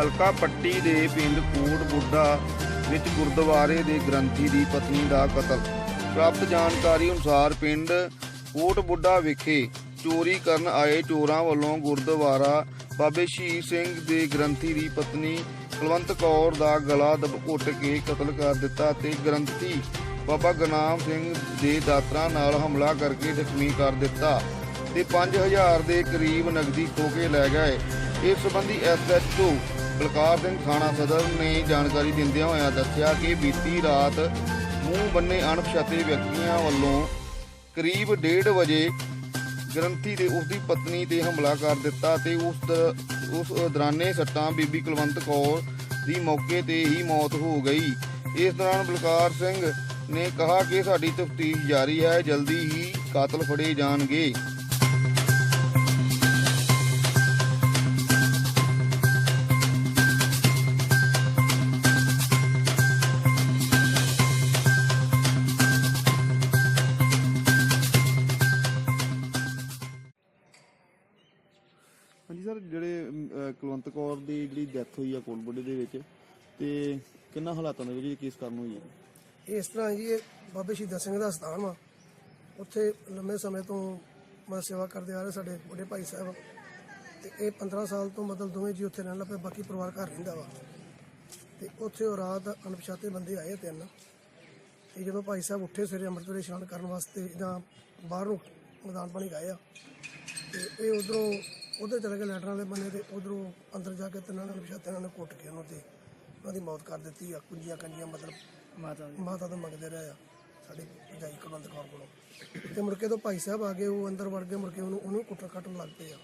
ਹਲਕਾ ਪੱਟੀ ਦੇ ਪਿੰਡ ਕੋਟ ਬੁੱਢਾ ਵਿੱਚ ਗੁਰਦੁਆਰੇ ਦੇ ਗ੍ਰੰਥੀ ਦੀ ਪਤਨੀ ਦਾ ਕਤਲ। ਪ੍ਰਾਪਤ ਜਾਣਕਾਰੀ ਅਨੁਸਾਰ ਪਿੰਡ ਕੋਟ ਬੁੱਢਾ ਵਿਖੇ ਚੋਰੀ ਕਰਨ ਆਏ ਚੋਰਾਂ ਵੱਲੋਂ ਗੁਰਦੁਆਰਾ ਬਾਬੇ ਸ਼ਹੀਦ ਸਿੰਘ ਦੇ ਗ੍ਰੰਥੀ ਦੀ ਪਤਨੀ ਕੁਲਵੰਤ ਕੌਰ ਦਾ ਗਲਾ ਦਬ ਘੁੱਟ ਕੇ ਕਤਲ ਕਰ ਦਿੱਤਾ ਤੇ ਗ੍ਰੰਥੀ ਬਾਬਾ ਗਨਾਮ ਸਿੰਘ ਦੇ ਦਾਤਰਾਂ ਨਾਲ ਹਮਲਾ ਕਰਕੇ ਜ਼ਖਮੀ ਕਰ ਦਿੱਤਾ ਤੇ 5000 ਦੇ ਕਰੀਬ ਨਗਦੀ ਖੋ ਕੇ ਲੈ ਗਏ। ਇਸ ਸੰਬੰਧੀ ਐਸਐਚਓ ਬਲਕਾਰ ਸਿੰਘ ਥਾਣਾ ਸਦਰ ਨੇ ਜਾਣਕਾਰੀ ਦਿੰਦਿਆਂ ਹੋਇਆਂ ਦੱਸਿਆ ਕਿ ਬੀਤੀ ਰਾਤ ਮੂੰਹ ਬੰਨੇ ਅਣਪਛਾਤੇ ਵਿਅਕਤੀਆਂ ਵੱਲੋਂ ਕਰੀਬ 1:30 ਵਜੇ ਗ੍ਰੰਥੀ ਦੇ ਉਸ ਦੀ ਪਤਨੀ ਤੇ ਹਮਲਾ ਕਰ ਦਿੱਤਾ ਤੇ ਉਸ ਦ- ਉਸ ਦੌਰਾਨੇ ਸੱਟਾਂ ਬੀਬੀ ਕੁਲਵੰਤ ਕੌਰ ਦੀ ਮੌਕੇ ਤੇ ਹੀ ਮੌਤ ਹੋ ਗਈ। ਇਸ ਦੌਰਾਨ ਬਲਕਾਰ ਸਿੰਘ ਨੇ ਕਿਹਾ ਕਿ ਸਾਡੀ ਤਫਤੀਸ਼ ਜਾਰੀ ਹੈ, ਜਲਦੀ ਹੀ ਕਾਤਲ ਫੜੇ ਜਾਣਗੇ। ਹਾਂਜੀ ਸਰ ਜਿਹੜੇ ਅਮ, ਅਹ, ਕੁਲਵੰਤ ਕੌਰ ਦੀ ਜਿਹੜੀ ਡੈਥ ਹੋਈ ਆ ਕੋਲਬੁੱਡੇ ਦੇ ਵਿੱਚ ਤੇ ਕਿੰਨਾ ਹਾਲਾਤਾਂ ਦੇ ਵਿੱਚ ਇਹ ਕੇਸ ਕਰਨ ਹੋਈ ਹੈ ਇਸ ਤਰ੍ਹਾਂ ਜੀ ਇਹ ਬਾਬੇ ਸ਼ਹੀਦ ਸਿੰਘ ਦਾ ਸਥਾਨ ਵਾ। ਉੱਥੇ ਲੰਮੇ ਸਮੇਂ ਤੋਂ ਮੈਂ ਸੇਵਾ ਕਰਦੇ ਆ ਰਹੇ ਸਾਡੇ ਵੱਡੇ ਭਾਈ ਸਾਹਿਬ। ਤੇ ਇਹ 15 ਸਾਲ ਤੋਂ ਮਤਲਬ ਦੋਵੇਂ ਜੀ ਉੱਥੇ ਰਹਿਣ ਲੱਗ ਲੱਗੇ ਬਾਕੀ ਪਰਿਵਾਰ ਘਰ ਰਹਿੰਦਾ ਵਾ। ਤੇ ਉੱਥੇ ਉਹ ਰਾਤ ਅਣਪਛਾਤੇ ਬੰਦੇ ਆਏ ਤਿੰਨ। ਤੇ ਜਦੋਂ ਭਾਈ ਸਾਹਿਬ ਉੱਠੇ ਸਵੇਰੇ ਅੰਮ੍ਰਿਤ ਵੇਲੇ ਇਸ਼ਨਾਨ ਕਰਨ ਵਾਸਤੇ ਜਾਂ ਬਾਹਰੋਂ ਮੈਦਾਨ ਪਾਣੀ ਗਏ ਆ ਤੇ ਇਹ ਉਧਰੋਂ ਉਧਰ ਚਲੇ ਗਏ ਲੈਟਰ ਵਾਲੇ ਬੰਨੇ ਤੇ ਉਧਰੋਂ ਅੰਦਰ ਜਾ ਕੇ ਤਿੰਨਾਂ ਨੇ ਅਣਪਛਾਤੇ ਨਾਲ ਕੁੱਟ ਕੇ ਉਹਨੂੰ ਤੇ ਉਹਨਾਂ ਦੀ ਮੌਤ ਕਰ ਦਿੱਤੀ ਆ ਕੁੰਜੀਆਂ ਕੰਜੀਆਂ ਮਤਲਬ ਮਾਤਾ ਮਾਤਾ ਤੋਂ ਮੰਗਦੇ ਰਹੇ ਆ ਸਾਡੀ ਭਜਾਈ ਕੁਲਵੰਤ ਕੌਰ ਕੋਲੋਂ। ਤੇ ਮੁੜ ਕੇ ਤੋਂ ਭਾਈ ਸਾਹਿਬ ਆ ਗਏ ਉਹ ਅੰਦਰ ਵੜ ਗਏ ਮੁੜ ਕੇ ਉਹਨੂੰ ਉਹਨੂੰ ਕੁੱਟਣ ਕੱਟਣ ਲੱਗ ਪਏ ਆ।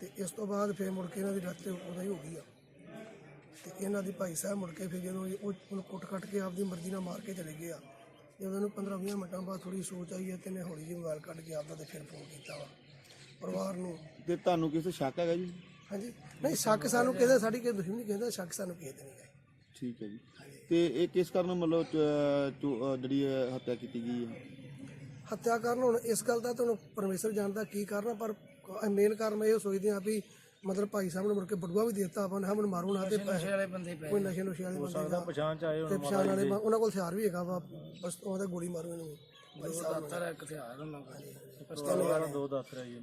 ਤੇ ਇਸ ਤੋਂ ਬਾਅਦ ਫਿਰ ਮੁੜ ਕੇ ਇਹਨਾਂ ਦੀ ਡੈਥ ਉਦੋਂ ਹੀ ਹੋ ਗਈ ਆ। ਤੇ ਇਹਨਾਂ ਦੀ ਭਾਈ ਸਾਹਿਬ ਮੁੜ ਕੇ ਫਿਰ ਜਦੋਂ ਉਹ ਉਹਨੂੰ ਕੁੱਟ ਕੱਟ ਕੇ ਆਪਦੀ ਮਰਜ਼ੀ ਨਾਲ ਮਾਰ ਕੇ ਚਲੇ ਗਏ ਆ। ਜਦੋਂ ਉਹਨੂੰ 15 20 ਮਿੰਟਾਂ ਬਾਅਦ ਥੋੜੀ ਸੋਚ ਆਈ ਤੇ ਇਹਨੇ ਹੌਲੀ ਜਿਹੀ ਮੋਬਾਈਲ ਕੱਢ ਕੇ ਆਪਦਾ ਤੇ ਫਿਰ ਫੋਨ ਕੀਤਾ ਵਾ। ਪਰਿਵਾਰ ਨੂੰ। ਤੇ ਤੁਹਾਨੂੰ ਕਿਸੇ ਸ਼ੱਕ ਹੈਗਾ ਜੀ? ਹਾਂਜੀ। ਨਹੀਂ ਸ਼ੱਕ ਸਾਨੂੰ ਕਿਹਦਾ ਸਾਡੀ ਕੋਈ ਦੁਸ਼ਮਣੀ ਕਹਿੰਦਾ ਸ਼ੱਕ ਸਾਨੂੰ ਕਿਸੇ ਤੇ ਨਹੀਂ ਹੈ ਠੀਕ ਹੈ ਜੀ। ਤੇ ਇਹ ਕਿਸ ਕਾਰਨ ਮਤਲਬ ਚ- ਚੋ- ਅਹ, ਜਿਹੜੀ ਇਹ ਹੱਤਿਆ ਕੀਤੀ ਗਈ ਹੈ? ਹੱਤਿਆ ਕਾਰਨ ਹੁਣ ਇਸ ਗੱਲ ਦਾ ਤੁਹਾਨੂੰ ਪਰਮੇਸ਼ਰ ਜਾਣਦਾ ਕੀ ਕਰਨਾ ਪਰ ਮੇਨ ਕਾਰਨ ਮੈਂ ਇਹ ਸੋਚਦੇ ਹਾਂ ਵੀ ਮਤਲਬ ਭਾਈ ਸਾਹਿਬ ਨੇ ਮੁੜ ਕੇ ਬੜੂਆ ਵੀ ਦੇ ਦਿੱਤਾ ਆਪਾਂ ਨੇ ਹਮਨ ਮਾਰੂ ਨਾ ਤੇ ਪੈਸੇ ਵਾਲੇ ਬੰਦੇ ਪਏ ਕੋਈ ਨਸ਼ੇ ਨੁਸ਼ੇ ਵਾਲੇ ਬੰਦੇ ਦਾ ਪਛਾਣ ਚ ਆਏ ਤੇ ਪਛਾਣ ਵਾਲੇ ਬੰ- ਉਹਨਾਂ ਕੋਲ ਹਥਿਆਰ ਵੀ ਹੈਗਾ ਵਾ ਬਸ ਉਹਦੇ ਗੋਲੀ ਮਾਰੂ ਇਹਨੂੰ ਭਾਈ ਸਾਹਿਬ ਨੂੰ। ਇੱਕ ਹਥਿਆਰ ਉਹਨਾਂ ਕੋਲ।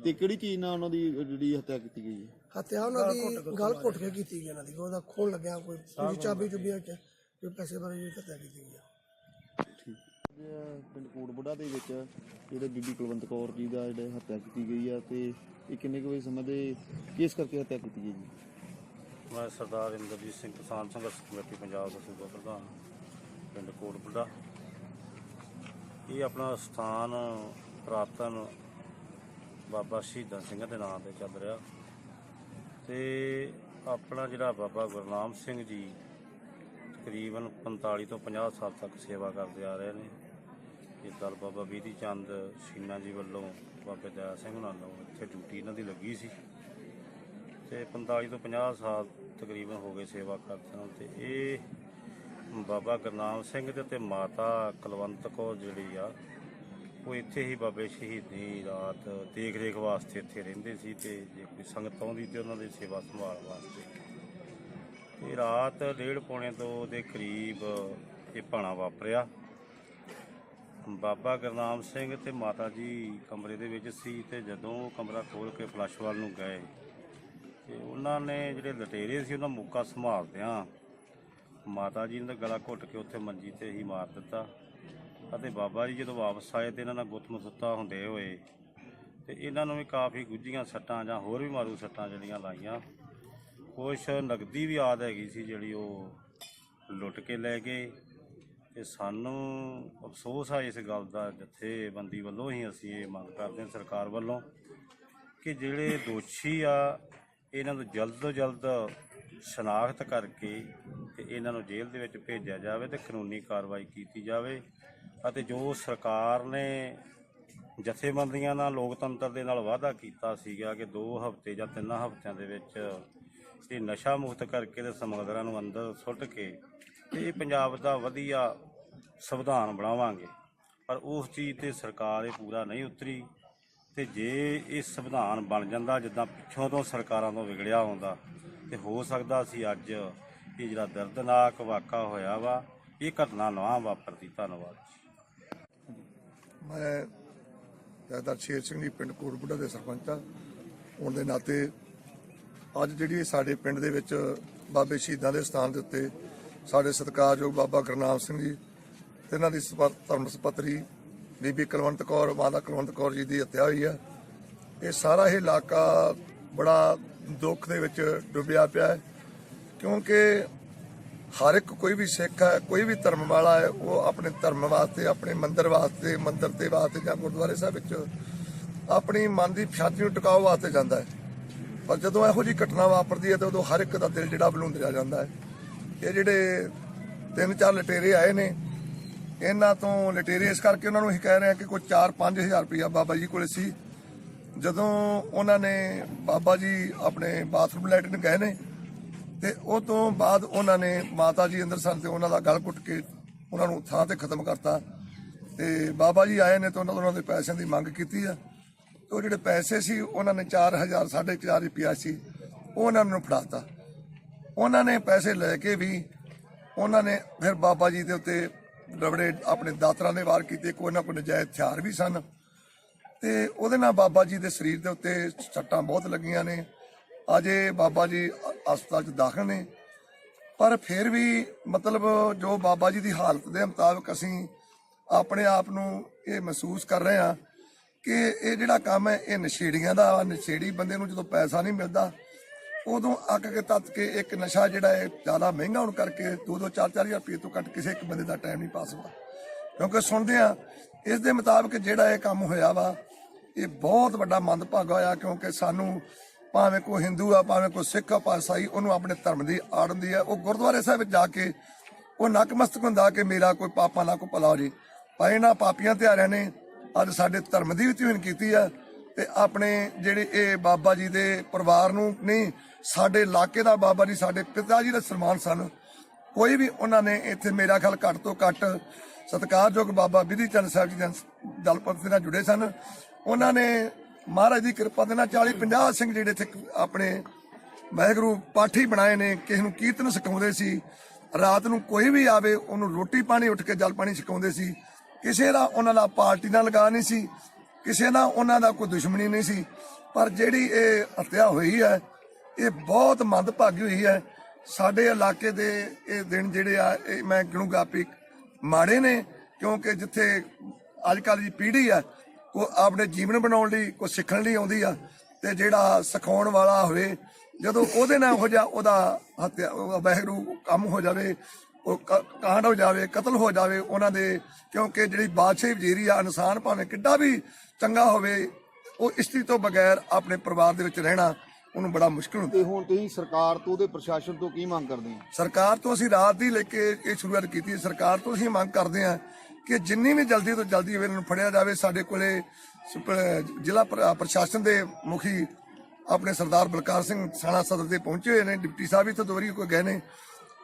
ਤੇ ਕਿਹੜੀ ਚੀਜ਼ ਨਾਲ ਉਹਨਾਂ ਦੀ ਜਿਹੜੀ ਹੱਤਿਆ ਕੀਤੀ ਗਈ ਹੈ? ਹੱਤਿਆ ਉਹਨਾਂ ਦੀ ਗਲ ਘੁੱਟ ਕੇ ਕੀਤੀ ਗਈ ਇਹਨਾਂ ਦੀ। ਉਹਦਾ ਖੋਣ ਲੱਗਿਆ ਕੋਈ ਚਾਬੀ ਚੁਬੀਆਂ ਚ ਕੋਈ ਪੈਸੇ ਬਾਰੇ ਵੀ ਹੱਤਿਆ ਕੀਤੀ ਗਈ ਆ। ਠੀਕ। ਪਿੰਡ ਕੋਟਬੁੱਢਾ ਦੇ ਵਿੱਚ ਜਿਹੜੇ ਬੀਬੀ ਕੁਲਵੰਤ ਕੌਰ ਜੀ ਦਾ ਜਿਹੜੇ ਹੱਤਿਆ ਕੀਤੀ ਗਈ ਆ ਤੇ ਇਹ ਕਿੰਨੇ ਕੁ ਵਜੇ ਸਮੇਂ ਦੇ ਕੇਸ ਕਰਕੇ ਹੱਤਿਆ ਕੀਤੀ ਗਈ ਜੀ? ਮੈਂ ਸਰਦਾਰ ਇੰਦਰਜੀਤ ਸਿੰਘ ਕਿਸਾਨ ਸੰਘਰਸ਼ ਕਮੇਟੀ ਪੰਜਾਬ ਦਾ ਸੂਬਾ ਪ੍ਰਧਾਨ ਪਿੰਡ ਕੋਟਪੁੱਡਾ ਇਹ ਆਪਣਾ ਸਥਾਨ ਪ੍ਰਾਪਤਨ ਬਾਬਾ ਸ਼ਹੀਦਾਂ ਸਿੰਘਾਂ ਦੇ ਨਾਮ ਤੇ ਚੱਲ ਰਿਹਾ। ਤੇ ਆਪਣਾ ਜਿਹੜਾ ਬਾਬਾ ਗੁਰਨਾਮ ਸਿੰਘ ਜੀ ਤਕਰੀਬਨ 45 ਤੋਂ 50 ਸਾਲ ਤੱਕ ਸੇਵਾ ਕਰਦੇ ਆ ਰਹੇ ਨੇ। ਇਹ ਦਲ ਬਾਬਾ ਬੀਦੀ ਚੰਦ ਸ਼ੀਨਾ ਜੀ ਵੱਲੋਂ ਬਾਬੇ ਦਇਆ ਸਿੰਘ ਨਾਲੋਂ ਇੱਥੇ ਡਿਊਟੀ ਇਹਨਾਂ ਦੀ ਲੱਗੀ ਸੀ। ਤੇ 45 ਤੋਂ 50 ਸਾਲ ਤਕਰੀਬਨ ਹੋ ਗਏ ਸੇਵਾ ਕਰਦੇ ਨੂੰ ਤੇ ਇਹ ਬਾਬਾ ਗੁਰਨਾਮ ਸਿੰਘ ਦੇ ਤੇ ਮਾਤਾ ਕੁਲਵੰਤ ਕੌਰ ਜਿਹੜੀ ਆ ਉਹ ਇੱਥੇ ਹੀ ਬਾਬੇ ਸ਼ਹੀਦੀ ਰਾਤ ਦੇਖ ਰੇਖ ਵਾਸਤੇ ਇੱਥੇ ਰਹਿੰਦੇ ਸੀ ਤੇ ਜੇ ਕੋਈ ਸੰਗਤ ਆਉਂਦੀ ਤੇ ਉਹਨਾਂ ਦੀ ਸੇਵਾ ਸੰਭਾਲ ਵਾਸਤੇ। ਤੇ ਰਾਤ ਡੇਢ ਪੌਣੇ ਦੋ ਦੇ ਕਰੀਬ ਇਹ ਭਾਣਾ ਵਾਪਰਿਆ। ਬਾਬਾ ਗੁਰਨਾਮ ਸਿੰਘ ਤੇ ਮਾਤਾ ਜੀ ਕਮਰੇ ਦੇ ਵਿੱਚ ਸੀ ਤੇ ਜਦੋਂ ਉਹ ਕਮਰਾ ਖੋਲ ਕੇ ਫਲੱਸ਼ ਵੱਲ ਨੂੰ ਗਏ ਤੇ ਉਹਨਾਂ ਨੇ ਜਿਹੜੇ ਲਟੇਰੇ ਸੀ ਉਹਨਾਂ ਮੁੱਕਾ ਸੰਭਾਲਦਿਆਂ ਮਾਤਾ ਜੀ ਨੇ ਗਲਾ ਘੁੱਟ ਕੇ ਉੱਥੇ ਮੰਜੀ ਤੇ ਹੀ ਮਾਰ ਦਿੱਤਾ। ਅਤੇ ਬਾਬਾ ਜੀ ਜਦੋਂ ਵਾਪਸ ਆਏ ਤੇ ਇਹਨਾਂ ਨਾਲ ਗੁੱਤ ਮਸੁੱਤਾ ਹੁੰਦੇ ਹੋਏ ਤੇ ਇਹਨਾਂ ਨੂੰ ਵੀ ਕਾਫੀ ਗੁੱਝੀਆਂ ਸੱਟਾਂ ਜਾਂ ਹੋਰ ਵੀ ਮਾਰੂ ਸੱਟਾਂ ਜਿਹੜੀਆਂ ਲਾਈਆਂ। ਕੁਛ ਨਗਦੀ ਵੀ ਆਦ ਹੈਗੀ ਸੀ ਜਿਹੜੀ ਉਹ ਲੁੱਟ ਕੇ ਲੈ ਗਏ। ਤੇ ਸਾਨੂੰ ਅਫਸੋਸ ਆ ਇਸ ਗੱਲ ਦਾ, ਜਥੇਬੰਦੀ ਵੱਲੋਂ ਹੀ ਅਸੀਂ ਇਹ ਮੰਗ ਕਰਦੇ ਹਾਂ ਸਰਕਾਰ ਵੱਲੋਂ ਕਿ ਜਿਹੜੇ ਦੋਸ਼ੀ ਆ, ਇਹਨਾਂ ਨੂੰ ਜਲਦ ਤੋਂ ਜਲਦ ਸ਼ਨਾਖਤ ਕਰਕੇ ਤੇ ਇਹਨਾਂ ਨੂੰ ਜੇਲ੍ਹ ਦੇ ਵਿੱਚ ਭੇਜਿਆ ਜਾਵੇ ਤੇ ਕਾਨੂੰਨੀ ਕਾਰਵਾਈ ਕੀਤੀ ਜਾਵੇ। ਅਤੇ ਜੋ ਸਰਕਾਰ ਨੇ ਜਥੇਬੰਦੀਆਂ ਨਾਲ, ਲੋਕਤੰਤਰ ਦੇ ਨਾਲ ਵਾਅਦਾ ਕੀਤਾ ਸੀਗਾ ਕਿ 2 ਹਫ਼ਤੇ ਜਾਂ 3 ਹਫ਼ਤਿਆਂ ਦੇ ਵਿੱਚ ਇਹ ਨਸ਼ਾ ਮੁਕਤ ਕਰਕੇ ਤੇ ਸਮਗਲਰਾਂ ਨੂੰ ਅੰਦਰ ਸੁੱਟ ਕੇ ਇਹ ਪੰਜਾਬ ਦਾ ਵਧੀਆ ਸੰਵਿਧਾਨ ਬਣਾਵਾਂਗੇ। ਪਰ ਉਸ ਚੀਜ਼ ਤੇ ਸਰਕਾਰ ਇਹ ਪੂਰਾ ਨਹੀਂ ਉਤਰੀ ਤੇ ਜੇ ਇਹ ਸੰਵਿਧਾਨ ਬਣ ਜਾਂਦਾ, ਜਿੱਦਾਂ ਪਿੱਛੋਂ ਤੋਂ ਸਰਕਾਰਾਂ ਤੋਂ ਵਿਗੜਿਆ ਹੁੰਦਾ, ਤੇ ਹੋ ਸਕਦਾ ਸੀ ਅੱਜ ਇਹ ਜਿਹੜਾ ਦਰਦਨਾਕ ਵਾਕਾ ਹੋਇਆ ਵਾ, ਇਹ ਘਟਨਾ ਨਾ ਵਾਪਰਦੀ। ਧੰਨਵਾਦ ਮੈਂ ਜੈਦਾਰ ਸ਼ੇਰ ਸਿੰਘ ਜੀ, ਪਿੰਡ ਕੋਟਬੁੱਢਾ ਦੇ ਸਰਪੰਚ ਆ ਹੋਣ ਦੇ ਨਾਤੇ ਅੱਜ ਜਿਹੜੀ ਸਾਡੇ ਪਿੰਡ ਦੇ ਵਿੱਚ ਬਾਬੇ ਸ਼ਹੀਦਾਂ ਦੇ ਸਥਾਨ ਦੇ ਉੱਤੇ ਸਾਡੇ ਸਤਿਕਾਰਯੋਗ ਬਾਬਾ ਗੁਰਨਾਮ ਸਿੰਘ ਜੀ ਤੇ ਇਹਨਾਂ ਦੀ ਸਪ- ਧਰਮ ਸੁਪੱਤਰੀ ਬੀਬੀ ਕੁਲਵੰਤ ਕੌਰ ਮਾਤਾ ਕੁਲਵੰਤ ਕੌਰ ਜੀ ਦੀ ਹੱਤਿਆ ਹੋਈ ਆ। ਇਹ ਸਾਰਾ ਇਹ ਇਲਾਕਾ ਬੜਾ ਦੁੱਖ ਦੇ ਵਿੱਚ ਡੁੱਬਿਆ ਪਿਆ ਹੈ। ਕਿਉਂਕਿ ਹਰ ਇੱਕ ਕੋਈ ਵੀ ਸਿੱਖ ਹੈ, ਕੋਈ ਵੀ ਧਰਮ ਵਾਲਾ ਹੈ, ਉਹ ਆਪਣੇ ਧਰਮ ਵਾਸਤੇ, ਆਪਣੇ ਮੰਦਰ ਵਾਸਤੇ, ਮੰਦਰ 'ਤੇ ਵਾਸਤੇ ਜਾਂ ਗੁਰਦੁਆਰੇ ਸਾਹਿਬ ਵਿੱਚ ਆਪਣੀ ਮਨ ਦੀ ਛਾਤੀ ਨੂੰ ਟਿਕਾਉ ਵਾਸਤੇ ਜਾਂਦਾ ਹੈ। ਪਰ ਜਦੋਂ ਇਹੋ ਜਿਹੀ ਘਟਨਾ ਵਾਪਰਦੀ ਹੈ ਤਾਂ ਉਦੋਂ ਹਰ ਇੱਕ ਦਾ ਦਿਲ ਜਿਹੜਾ ਬਲੂੰਦਰਿਆ ਜਾਂਦਾ ਹੈ। ਇਹ ਜਿਹੜੇ ਤਿੰਨ ਚਾਰ ਲਟੇਰੇ ਆਏ ਨੇ, ਇਹਨਾਂ ਤੋਂ ਲਟੇਰੇ ਇਸ ਕਰਕੇ ਉਹਨਾਂ ਨੂੰ ਅਸੀਂ ਕਹਿ ਰਹੇ ਹਾਂ ਕਿ ਕੋਈ 4-5000 ਰੁਪਇਆ ਬਾਬਾ ਜੀ ਕੋਲੇ ਸੀ। ਜਦੋਂ ਉਹਨਾਂ ਨੇ ਬਾਬਾ ਜੀ ਆਪਣੇ ਬਾਥਰੂਮ ਲੈਟਰਨ ਗਏ ਨੇ ਤੇ ਉਹ ਤੋਂ ਬਾਅਦ ਉਹਨਾਂ ਨੇ ਮਾਤਾ ਜੀ ਅੰਦਰ ਸਨ ਤੇ ਉਹਨਾਂ ਦਾ ਗਲ ਘੁੱਟ ਕੇ ਉਹਨਾਂ ਨੂੰ ਥਾਂ ਤੇ ਖਤਮ ਕਰਤਾ। ਤੇ ਬਾਬਾ ਜੀ ਆਏ ਨੇ ਤੇ ਉਹਨਾਂ ਉਹਨਾਂ ਦੇ ਪੈਸਿਆਂ ਦੀ ਮੰਗ ਕੀਤੀ ਆ। ਤੇ ਉਹ ਜਿਹੜੇ ਪੈਸੇ ਸੀ, ਉਹਨਾਂ ਨੇ 4000 4.5 ਰੁਪਿਆ ਸੀ, ਉਹ ਉਹਨਾਂ ਨੂੰ ਫੜਾਤਾ। ਉਹਨਾਂ ਨੇ ਪੈਸੇ ਲੈ ਕੇ ਵੀ ਉਹਨਾਂ ਨੇ ਫਿਰ ਬਾਬਾ ਜੀ ਦੇ ਉੱਤੇ ਰਬੜੇ ਆਪਣੇ ਦਾਤਰਾਂ ਦੇ ਵਾਰ ਕੀਤੇ ਕੋਈ ਨਾ ਕੋਈ ਨਜਾਇਜ਼ ਹਥਿਆਰ ਵੀ ਸਨ। ਤੇ ਉਹਦੇ ਨਾਲ ਬਾਬਾ ਜੀ ਦੇ ਸਰੀਰ ਦੇ ਉੱਤੇ ਸੱਟਾਂ ਬਹੁਤ ਲੱਗੀਆਂ ਨੇ। ਅਜੇ ਬਾਬਾ ਜੀ ਹਸਪਤਾਲ 'ਚ ਦਾਖਲ ਨੇ ਪਰ ਫਿਰ ਵੀ ਮਤਲਬ ਜੋ ਬਾਬਾ ਜੀ ਦੀ ਹਾਲਤ ਦੇ ਮੁਤਾਬਕ ਅਸੀਂ ਆਪਣੇ ਆਪ ਨੂੰ ਇਹ ਮਹਿਸੂਸ ਕਰ ਰਹੇ ਹਾਂ ਕਿ ਇਹ ਜਿਹੜਾ ਕੰਮ ਹੈ, ਇਹ ਨਸ਼ੇੜੀਆਂ ਦਾ ਵਾ। ਨਸ਼ੇੜੀ ਬੰਦੇ ਨੂੰ ਜਦੋਂ ਪੈਸਾ ਨਹੀਂ ਮਿਲਦਾ, ਉਦੋਂ ਅੱਕ ਕੇ ਤੱਤ ਕੇ ਇੱਕ ਨਸ਼ਾ ਜਿਹੜਾ ਹੈ ਜ਼ਿਆਦਾ ਮਹਿੰਗਾ ਹੋਣ ਕਰਕੇ 2-2 4-4 ਹਜ਼ਾਰ ਰੁਪਏ ਤੋਂ ਘੱਟ ਕਿਸੇ ਇੱਕ ਬੰਦੇ ਦਾ ਟਾਈਮ ਨਹੀਂ ਪਾਸ ਹੁੰਦਾ ਕਿਉਂਕਿ ਸੁਣਦੇ ਆ ਇਸ ਦੇ ਮੁਤਾਬਕ ਜਿਹੜਾ ਇਹ ਕੰਮ ਹੋਇਆ ਵਾ, ਇਹ ਬਹੁਤ ਵੱਡਾ ਮੰਦਭਾਗਾ ਹੋਇਆ ਕਿਉਂਕਿ ਸਾਨੂੰ ਭਾਵੇਂ ਕੋਈ ਹਿੰਦੂ ਆ, ਭਾਵੇਂ ਕੋਈ ਸਿੱਖ ਆ, ਭਾਵੇਂ ਈਸਾਈ ਉਹਨੂੰ ਆਪਣੇ ਧਰਮ ਦੀ ਆੜ ਹੁੰਦੀ ਹੈ ਉਹ ਗੁਰਦੁਆਰੇ ਸਾਹਿਬ ਵਿੱਚ ਜਾ ਕੇ ਉਹ ਨਕਮਸਤਕ ਹੁੰਦਾ ਕਿ ਮੇਰਾ ਕੋਈ ਪਾਪਾਂ ਦਾ ਕੋਈ ਭਲਾ ਹੋ ਜੇ। ਪਰ ਇਹਨਾਂ ਪਾਪੀਆਂ ਧਿਆਰਿਆਂ ਨੇ, ਅੱਜ ਸਾਡੇ ਧਰਮ ਦੀ ਵੀ ਤਿਵਨ ਕੀਤੀ ਆ ਤੇ ਆਪਣੇ ਜਿਹੜੇ ਇਹ ਬਾਬਾ ਜੀ ਦੇ ਪਰਿਵਾਰ ਨੂੰ ਨਹੀਂ, ਸਾਡੇ ਇਲਾਕੇ ਦਾ ਬਾਬਾ ਜੀ, ਸਾਡੇ ਪਿਤਾ ਜੀ ਦਾ ਸਨਮਾਨ ਸਨ। ਕੋਈ ਵੀ ਉਹਨਾਂ ਨੇ ਇੱਥੇ ਮੇਰਾ ਖਿਆਲ ਘੱਟ ਤੋਂ ਘੱਟ ਸਤਿਕਾਰਯੋਗ ਬਾਬਾ ਵਿਧੀ ਚੰਦ ਸਾਹਿਬ ਜੀ ਦੇ ਦਲਪਤ ਨਾਲ ਜੁੜੇ ਸਨ। ਉਹਨਾਂ ਨੇ ਮਹਾਰਾਜ ਦੀ ਕਿਰਪਾ ਦੇ ਨਾਲ 40 50 ਸਿੰਘ ਜਿਹੜੇ ਇੱਥੇ ਆਪਣੇ ਵਾਹਿਗੁਰੂ ਪਾਠੀ ਬਣਾਏ ਨੇ, ਕਿਸੇ ਨੂੰ ਕੀਰਤਨ ਸਿਖਾਉਂਦੇ ਸੀ, ਰਾਤ ਨੂੰ ਕੋਈ ਵੀ ਆਵੇ, ਉਹਨੂੰ ਰੋਟੀ ਪਾਣੀ ਉੱਠ ਕੇ ਜਲ ਪਾਣੀ ਸਿਖਾਉਂਦੇ ਸੀ। ਕਿਸੇ ਦਾ ਉਹਨਾਂ ਦਾ ਪਾਰਟੀ ਨਾਲ ਲਗਾ ਨਹੀਂ ਸੀ, ਕਿਸੇ ਨਾਲ ਉਹਨਾਂ ਦਾ ਕੋਈ ਦੁਸ਼ਮਣੀ ਨਹੀਂ ਸੀ। ਪਰ ਜਿਹੜੀ ਇਹ ਹੱਤਿਆ ਹੋਈ ਹੈ, ਇਹ ਬਹੁਤ ਮੰਦਭਾਗੀ ਹੋਈ ਹੈ। ਸਾਡੇ ਇਲਾਕੇ ਦੇ ਇਹ ਦਿਨ ਜਿਹੜੇ ਆ, ਇਹ ਮੈਂ ਗਿਣੂਗਾ ਵੀ ਮਾੜੇ ਨੇ, ਕਿਉਂਕਿ ਜਿੱਥੇ ਅੱਜ ਕੱਲ੍ਹ ਦੀ ਪੀੜ੍ਹੀ ਆ ਕੋ ਆਪਣੇ ਜੀਵਨ ਬਣਾਉਣ ਲਈ ਕੋ ਸਿੱਖਣ ਲਈ ਆਉਂਦੀ ਆ ਤੇ ਜਿਹੜਾ ਸਿਖਾਉਣ ਵਾਲਾ ਹੋਵੇ ਜਦੋਂ ਉਹਦੇ ਨਾਲ ਹੋ ਜਾ ਉਹਦਾ ਹੱਤਿਆ ਉਹਦਾ ਵਾਹਿਗੁਰੂ ਕੰਮ ਹੋ ਜਾਵੇ ਉਹ ਕਾਂਡ ਹੋ ਜਾਵੇ ਕਤਲ ਹੋ ਜਾਵੇ ਉਹਨਾਂ ਦੇ ਕਿਉਂਕਿ ਜਿਹੜੀ ਬਾਦਸ਼ਾਹੀ ਵਜ਼ੀਰੀ ਆ ਇਨਸਾਨ ਭਾਵੇਂ ਕਿੱਡਾ ਵੀ ਚੰਗਾ ਹੋਵੇ ਉਹ ਇਸਤਰੀ ਤੋਂ ਬਗੈਰ ਆਪਣੇ ਪਰਿਵਾਰ ਦੇ ਵਿੱਚ ਰਹਿਣਾ ਉਹਨੂੰ ਬੜਾ ਮੁਸ਼ਕਲ ਹੁੰਦਾ ਤੇ ਹੁਣ ਤੁਸੀਂ ਸਰਕਾਰ ਤੋਂ ਤੇ ਪ੍ਰਸ਼ਾਸਨ ਤੋਂ ਕੀ ਮੰਗ ਕਰਦੇ ਹੋ ਸਰਕਾਰ ਤੋਂ ਅਸੀਂ ਰਾਤ ਦੀ ਲੈ ਕੇ ਇਹ ਸ਼ੁਰੂਆਤ ਕੀਤੀ। ਸਰਕਾਰ ਤੋਂ ਅਸੀਂ ਮੰਗ ਕਰਦੇ ਹਾਂ ਕਿ ਜਿੰਨੀ ਵੀ ਜਲਦੀ ਤੋਂ ਜਲਦੀ ਇਹਨਾਂ ਨੂੰ ਫੜਿਆ ਜਾਵੇ, ਸਾਡੇ ਕੋਲੇ ਜ਼ਿਲ੍ਹਾ ਪ੍ਰ- ਪ੍ਰਸ਼ਾਸਨ ਦੇ ਮੁਖੀ ਆਪਣੇ ਸਰਦਾਰ ਬਲਕਾਰ ਸਿੰਘ ਸਾਣਾ ਸਦਰ ਦੇ ਪਹੁੰਚੇ ਹੋਏ ਨੇ, ਡਿਪਟੀ ਸਾਹਿਬ ਵੀ ਤੋਂ ਦੋ ਕੋਈ ਗਏ ਨੇ।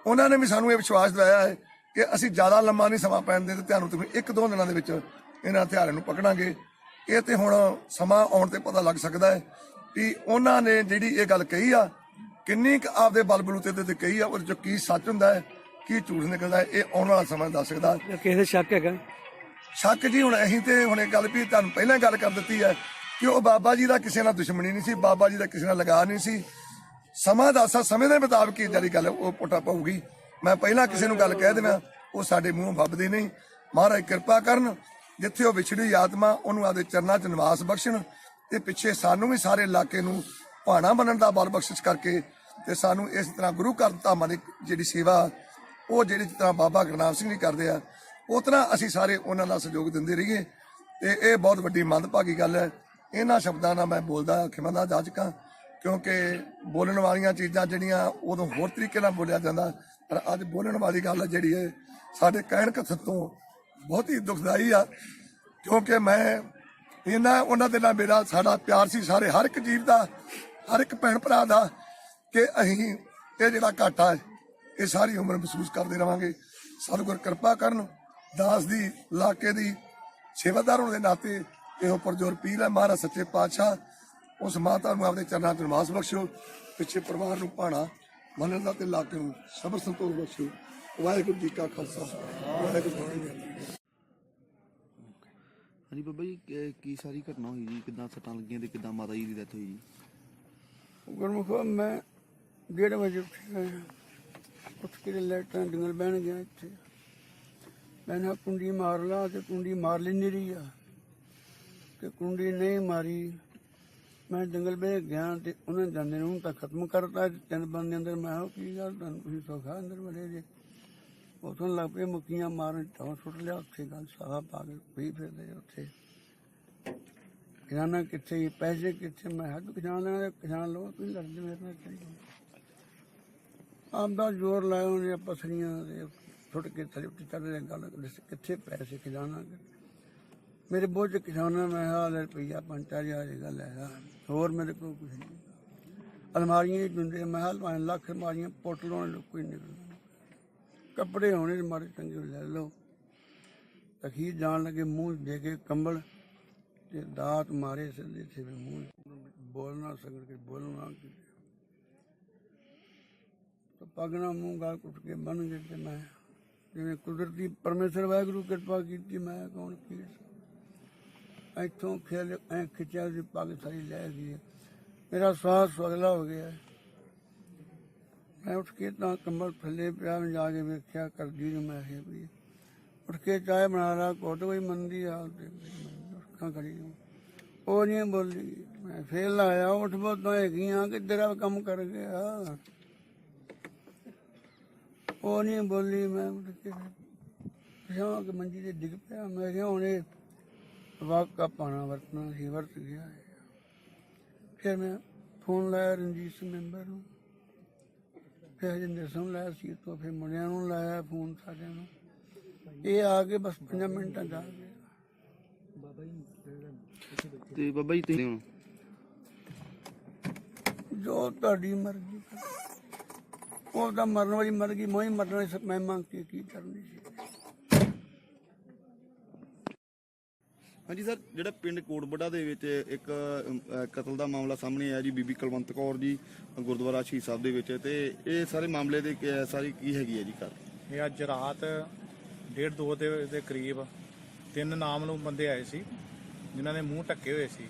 ਉਹਨਾਂ ਨੇ ਵੀ ਸਾਨੂੰ ਇਹ ਵਿਸ਼ਵਾਸ ਦਿਵਾਇਆ ਹੈ ਕਿ ਅਸੀਂ ਜ਼ਿਆਦਾ ਲੰਮਾ ਨਹੀਂ ਸਮਾਂ ਪੈਣ ਦੇ ਤੇ ਤੁਹਾਨੂੰ ਤੁਸੀਂ ਇੱਕ ਦੋ ਦਿਨਾਂ ਦੇ ਵਿੱਚ ਇਹਨਾਂ ਹਥਿਆਰਾਂ ਨੂੰ ਪਕੜਾਂਗੇ। ਇਹ ਤੇ ਹੁਣ ਸਮਾਂ ਆਉਣ ਤੇ ਪਤਾ ਲੱਗ ਸਕਦਾ ਹੈ ਕਿ ਉਹਨਾਂ ਨੇ ਜਿਹੜੀ ਇਹ ਗੱਲ ਕਹੀ ਆ, ਕਿੰਨੀ ਕੁ ਆਪਦੇ ਬਲ ਬਲੂਤੇ ਤੇ ਕਹੀ ਆ, ਉਹਦੇ ਚ ਕੀ ਸੱਚ ਹੁੰਦਾ ਹੈ। ਕੀ ਝੂਠ ਨਿਕਲਦਾ ਇਹ ਆਉਣ ਵਾਲਾ ਸਮਾਂ ਦੱਸ ਸਕਦਾ ਕਿਸੇ ਦੇ ਸ਼ੱਕ ਹੈਗਾ? ਸ਼ੱਕ ਜੀ ਹੁਣ ਅਸੀਂ ਤੇ ਹੁਣ ਇਹ ਗੱਲ ਵੀ ਤੁਹਾਨੂੰ ਪਹਿਲਾਂ ਗੱਲ ਕਰ ਦਿੱਤੀ ਹੈ ਕਿ ਉਹ ਬਾਬਾ ਜੀ ਦਾ ਕਿਸੇ ਨਾਲ ਦੁਸ਼ਮਣੀ ਨਹੀਂ ਸੀ ਬਾਬਾ ਜੀ ਦਾ ਕਿਸੇ ਨਾਲ ਲਗਾ ਨਹੀਂ ਸੀ। ਸਮਾਂ ਦੱਸਾ ਸਮੇਂ ਦੇ ਮੁਤਾਬਕ ਹੀ ਜਿਹੜੀ ਗੱਲ ਉਹ ਪੁੱਟਾ ਪਊਗੀ ਮੈਂ ਪਹਿਲਾਂ ਕਿਸੇ ਨੂੰ ਗੱਲ ਕਹਿ ਦੇਵਾਂ ਉਹ ਸਾਡੇ ਮੂੰਹੋਂ ਫੱਬਦੀ ਨਹੀਂ। ਮਹਾਰਾਜ ਕਿਰਪਾ ਕਰਨ ਜਿੱਥੇ ਉਹ ਵਿਛੜੀ ਆਤਮਾ ਉਹਨੂੰ ਆਪਦੇ ਚਰਨਾਂ 'ਚ ਨਿਵਾਸ ਬਖਸ਼ਣ ਤੇ ਪਿੱਛੇ ਸਾਨੂੰ ਵੀ ਸਾਰੇ ਇਲਾਕੇ ਨੂੰ ਭਾਣਾ ਬਣਨ ਦਾ ਬਲ ਬਖਸ਼ਿਸ਼ ਕਰਕੇ ਤੇ ਸਾਨੂੰ ਇਸ ਤਰ੍ਹਾਂ ਗੁਰੂ ਘਰ ਧਾਮਾਂ ਦੀ ਜਿਹੜੀ ਸੇਵਾ ਉਹ ਜਿਹੜੀ ਜਿਸ ਤਰ੍ਹਾਂ ਬਾਬਾ ਗੁਰਨਾਮ ਸਿੰਘ ਜੀ ਕਰਦੇ ਆ ਉਸ ਤਰ੍ਹਾਂ ਅਸੀਂ ਸਾਰੇ ਉਹਨਾਂ ਦਾ ਸਹਿਯੋਗ ਦਿੰਦੇ ਰਹੀਏ। ਤੇ ਇਹ ਬਹੁਤ ਵੱਡੀ ਮੰਦਭਾਗੀ ਗੱਲ ਹੈ। ਇਹਨਾਂ ਸ਼ਬਦਾਂ ਨਾਲ ਮੈਂ ਬੋਲਦਾ ਖਿਮੰਦਾ ਜਾਜਕਾਂ ਕਿਉਂਕਿ ਬੋਲਣ ਵਾਲੀਆਂ ਚੀਜ਼ਾਂ ਜਿਹੜੀਆਂ ਉਦੋਂ ਹੋਰ ਤਰੀਕੇ ਨਾਲ ਬੋਲਿਆ ਜਾਂਦਾ। ਪਰ ਅੱਜ ਬੋਲਣ ਵਾਲੀ ਗੱਲ ਜਿਹੜੀ ਹੈ, ਸਾਡੇ ਕਹਿਣ ਕਥਨ ਤੋਂ ਬਹੁਤ ਹੀ ਦੁਖਦਾਈ ਆ, ਕਿਉਂਕਿ ਮੈਂ ਇਹਨਾਂ, ਉਹਨਾਂ ਦੇ ਨਾਲ ਮੇਰਾ ਸਾਡਾ ਪਿਆਰ ਸੀ ਸਾਰੇ, ਹਰ ਇੱਕ ਜੀਵ ਦਾ, ਹਰ ਇੱਕ ਭੈਣ ਭਰਾ ਦਾ, ਕਿ ਅਸੀਂ ਇਹ ਜਿਹੜਾ ਘਾਟਾ ਇਹ ਸਾਰੀ ਉਮਰ ਮਹਿਸੂਸ ਕਰਦੇ ਰਵਾਂਗੇ। ਸਤਿਗੁਰ ਕਿਰਪਾ ਕਰਨ ਦਾਸ ਦੀ ਇਲਾਕੇ ਦੀ ਸੇਵਾਦਾਰ ਹੋਣ ਦੇ ਨਾਤੇ ਇਹੋ ਪਰਜੋਰ ਪੀਰ ਹੈ ਮਹਾਰਾਜ ਸੱਚੇ ਪਾਤਸ਼ਾਹ ਉਸ ਮਾਤਾ ਨੂੰ ਆਪਣੇ ਚਰਨਾਂ 'ਚ ਨਿਵਾਸ ਬਖਸ਼ੋ ਪਿੱਛੇ ਪਰਿਵਾਰ ਨੂੰ ਭਾਣਾ ਮਨ ਦਾ ਤੇ ਇਲਾਕੇ ਨੂੰ ਸਬਰ ਸੰਤੋਖ ਬਖਸ਼ੇ ਵਾਹਿਗੁਰੂ ਜੀ ਕਾ ਖਾਲਸਾ ਵਾਹਿਗੁਰੂ ਜੀ ਕੀ ਫਤਿਹ। ਹਾਂਜੀ ਬਾਬਾ ਜੀ ਕੀ- ਕੀ ਸਾਰੀ ਘਟਨਾ ਹੋਈ ਜੀ? ਕਿੱਦਾਂ ਸੱਟਾਂ ਲੱਗੀਆਂ ਤੇ ਕਿੱਦਾਂ ਮਾਤਾ ਜੀ ਦੀ ਡੈਥ ਹੋਈ ਜੀ? ਗੁਰਮੁਖੋ ਮੈਂ ਡੇਢ ਵਜੇ ਉੱਠਿਆ ਉੱਠ ਕੇ ਲੈਟਾਂ ਡਿੰਗਲ ਬਹਿਣ ਗਿਆ ਇੱਥੇ ਮੈਂ ਕੁੰਡੀ ਮਾਰ ਲਾ ਤੇ ਕੁੰਡੀ ਮਾਰ ਲੈਂਦੀ ਰਹੀ ਆ ਤੇ ਕੁੰਡੀ ਨਹੀਂ ਮਾਰੀ ਮੈਂ ਜੰਗਲ ਬਹਿ ਗਿਆ ਤੇ ਉਹਨਾਂ ਜਾਂਦੇ ਨੂੰ ਤਾਂ ਖਤਮ ਕਰਤਾ ਤੇ ਤਿੰਨ ਬੰਦੇ ਅੰਦਰ ਮੈਂ ਕਿਹਾ ਕੀ ਗੱਲ ਤੁਹਾਨੂੰ ਤੁਸੀਂ ਸੌਖਾ ਅੰਦਰ ਵੜੇ ਜੇ ਉਥੋਂ ਲੱਗ ਪਏ ਮੁੱਕੀਆਂ ਮਾਰਨ ਟੌਂ ਸੁੱਟ ਲਿਆ ਉੱਥੇ ਗੱਲ ਸਾਰਾ ਪਾ ਕੇ ਪਈ ਫਿਰਦੇ ਉੱਥੇ ਖਜ਼ਾਨਾ ਕਿੱਥੇ ਪੈਸੇ ਕਿੱਥੇ ਮੈਂ ਹੱਦ ਖਜ਼ਾਨ ਲੈਣਾ ਤੇ ਖਜ਼ਾਨ ਲਓ ਤੁਸੀਂ ਲੜਦੇ ਮੇਰੇ ਨਾਲ ਕਰੀ ਆਪਦਾ ਜ਼ੋਰ ਲਾਇਆ ਉਹਨੇ ਪਸਲੀਆਂ ਦੇ ਛੁੱਟ ਕੇ ਥਲੇ ਉੱਤੇ ਚੜ ਗੱਲ ਕਿੱਥੇ ਪੈਸੇ ਖਜ਼ਾਨਾ ਮੇਰੇ ਬੋਝ ਖਜ਼ਾਨਾ, ਮੈਂ ਹਾਲ ਰੁਪਈਆ ਪੰਜ ਚਾਰ ਹਜ਼ਾਰ ਦੀ ਗੱਲ ਹੈ ਹੋਰ ਮੇਰੇ ਕੋਲ ਕੁਝ ਨਹੀਂ। ਅਲਮਾਰੀਆਂ ਹੀ ਦੁੰਦੇ ਮੈਂ ਹਾਲ ਲੱਖ ਅਲਮਾਰੀਆਂ ਪੁੱਟ ਲਾਉਣ ਨੂੰ ਕੋਈ ਨਹੀਂ ਕੱਪੜੇ ਹੋਣੇ ਮਾਰੇ ਚੰਗੇ ਲੈ ਲਓ। ਅਖੀਰ ਜਾਣ ਲੱਗੇ, ਮੂੰਹ ਦੇ ਕੇ ਕੰਬਲ ਤੇ ਦਾਤ ਮਾਰੇ ਸਿੱਧੇ ਤੇ ਮੂੰਹ। ਬੋਲਣਾ ਸਕੜ ਕੇ, ਬੋਲਣਾ ਪੱਗ ਨਾਲ ਮੂੰਹ ਗਾਲ ਕੁੱਟ ਕੇ ਬਣ ਗਏ ਤੇ ਮੈਂ ਜਿਵੇਂ ਕੁਦਰਤੀ ਪਰਮੇਸ਼ਰ ਵਾਹਿਗੁਰੂ ਕਿਰਪਾ ਕੀਤੀ, ਮੈਂ ਕੌਣ ਕੀ ਇੱਥੋਂ ਖੇਲ ਐ ਖਿੱਚਿਆ ਸੀ, ਪੱਗ ਸਾਰੀ ਲੈ ਗਈ ਮੇਰਾ ਸਵਾਸ ਅਗਲਾ ਹੋ ਗਿਆ ਮੈਂ ਉੱਠ ਕੇ ਤਾਂ ਕੰਬਲ ਥੱਲੇ ਪਿਆ, ਮੈਂ ਜਾ ਕੇ ਵੇਖਿਆ, ਕਰਦੀ ਨੂੰ ਮੈਂ ਇਹ ਵੀ। ਉੱਠ ਕੇ ਚਾਹ ਬਣਾ ਲਾ ਕੋਟ ਕੋਈ ਮੰਦੀ ਆ ਅੱਖਾਂ ਖੜੀ ਉਹ ਨਹੀਂ ਬੋਲੀ। ਮੈਂ ਫੇਰ ਲਾਇਆ, ਉੱਠ ਬੋਤਾਂ ਹੈਗੀਆਂ ਕਿ ਤੇਰਾ ਕੰਮ ਕਰ ਗਿਆ? ਉਹ ਨਹੀਂ ਬੋਲੀ ਮੈਂ ਉੱਠ ਕੇ। ਮੰਜੀ ਤੇ ਡਿੱਗ ਪਿਆ। ਮੈਂ ਕਿਹਾ ਹੁਣ ਇਹ ਵਾਕਾ ਪਾਣਾ ਵਰਤਣਾ ਸੀ ਵਰਤ ਗਿਆ। ਫਿਰ ਮੈਂ ਫੋਨ ਲਾਇਆ ਰਣਜੀਤ ਸਿੰਘ ਮੈਂਬਰ ਨੂੰ। ਫਿਰ ਹਜਿੰਦਰ ਸਿੰਘ ਲਾਇਆ ਸੀ ਤੋਂ ਫਿਰ ਮੁੰਡਿਆਂ ਨੂੰ ਲਾਇਆ ਫੋਨ ਸਾਰਿਆਂ ਨੂੰ। ਇਹ ਆ ਕੇ ਬਸ 5 ਮਿੰਟਾਂ ਗਏ। ਤੇ ਬਾਬਾ ਜੀ ਤੁਸੀਂ ਜੋ ਤੁਹਾਡੀ ਮਰਜ਼ੀ ਉਹ ਤਾਂ ਮਰਨ ਵਾਲੀ ਮਰ ਗਈ ਮੈਂ ਹੀ ਮਰਨਾ ਸੀ ਮੈਂ ਮੰਗ ਕੇ ਕੀ ਕਰਨੀ ਸੀ? ਹਾਂਜੀ ਸਰ ਜਿਹੜਾ ਪਿੰਡ ਕੋਟਬੱਡਾ ਦੇ ਵਿੱਚ ਇੱਕ ਕਤਲ ਦਾ ਮਾਮਲਾ ਸਾਹਮਣੇ ਆਇਆ ਜੀ ਬੀਬੀ ਕੁਲਵੰਤ ਕੌਰ ਜੀ ਗੁਰਦੁਆਰਾ ਸ਼ਹੀਦ ਸਾਹਿਬ ਦੇ ਵਿੱਚ ਤੇ ਇਹ ਸਾਰੇ ਮਾਮਲੇ ਦੇ ਕੀ- ਸਾਰੀ ਕੀ ਹੈਗੀ ਹੈ ਜੀ ਘਰ? ਇਹ ਅੱਜ ਰਾਤ ਡੇਢ ਦੋ ਦੇ ਦੇ ਕਰੀਬ ਤਿੰਨ ਨਾਮਲੂਮ ਬੰਦੇ ਆਏ ਸੀ ਜਿਨ੍ਹਾਂ ਨੇ ਮੂੰਹ ਢੱਕੇ ਹੋਏ ਸੀ।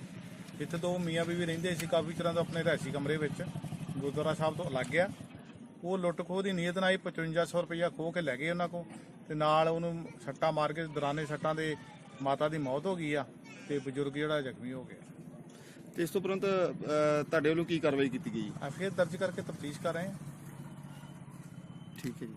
ਇੱਥੇ ਦੋ ਮੀਆਂ ਬੀਵੀ ਰਹਿੰਦੇ ਸੀ ਕਾਫੀ ਚਿਰਾਂ ਤੋਂ ਆਪਣੇ ਰਹਿਸੀ ਕਮਰੇ ਵਿੱਚ ਗੁਰਦੁਆਰਾ ਸਾਹਿਬ ਤੋਂ ਅਲੱਗ ਆ। ਉਹ ਲੁੱਟ ਖੋਹ ਦੀ ਨੀਅਤ ਨਾਲ ਹੀ 5500 ਰੁਪਇਆ ਖੋਹ ਕੇ ਲੈ ਗਏ ਉਹਨਾਂ ਕੋ ਤੇ ਨਾਲ ਉਹਨੂੰ ਸੱਟਾਂ ਮਾਰ ਕੇ ਦੌਰਾਨੇ ਸੱਟਾਂ ਦੇ ਮਾਤਾ ਦੀ ਮੌਤ ਹੋ ਗਈ ਆ ਤੇ ਬਜ਼ੁਰਗ ਜਿਹੜਾ ਜ਼ਖਮੀ ਹੋ ਗਿਆ। ਤੇ ਇਸ ਤੋਂ ਉਪਰੰਤ ਅ, ਤੁਹਾਡੇ ਵੱਲੋਂ ਕੀ ਕਾਰਵਾਈ ਕੀਤੀ ਗਈ? ਆ ਫਿਰ ਦਰਜ ਕਰਕੇ ਤਫਤੀਸ਼ ਕਰ ਰਹੇ ਹਾਂ। ਠੀਕ ਹੈ ਜੀ।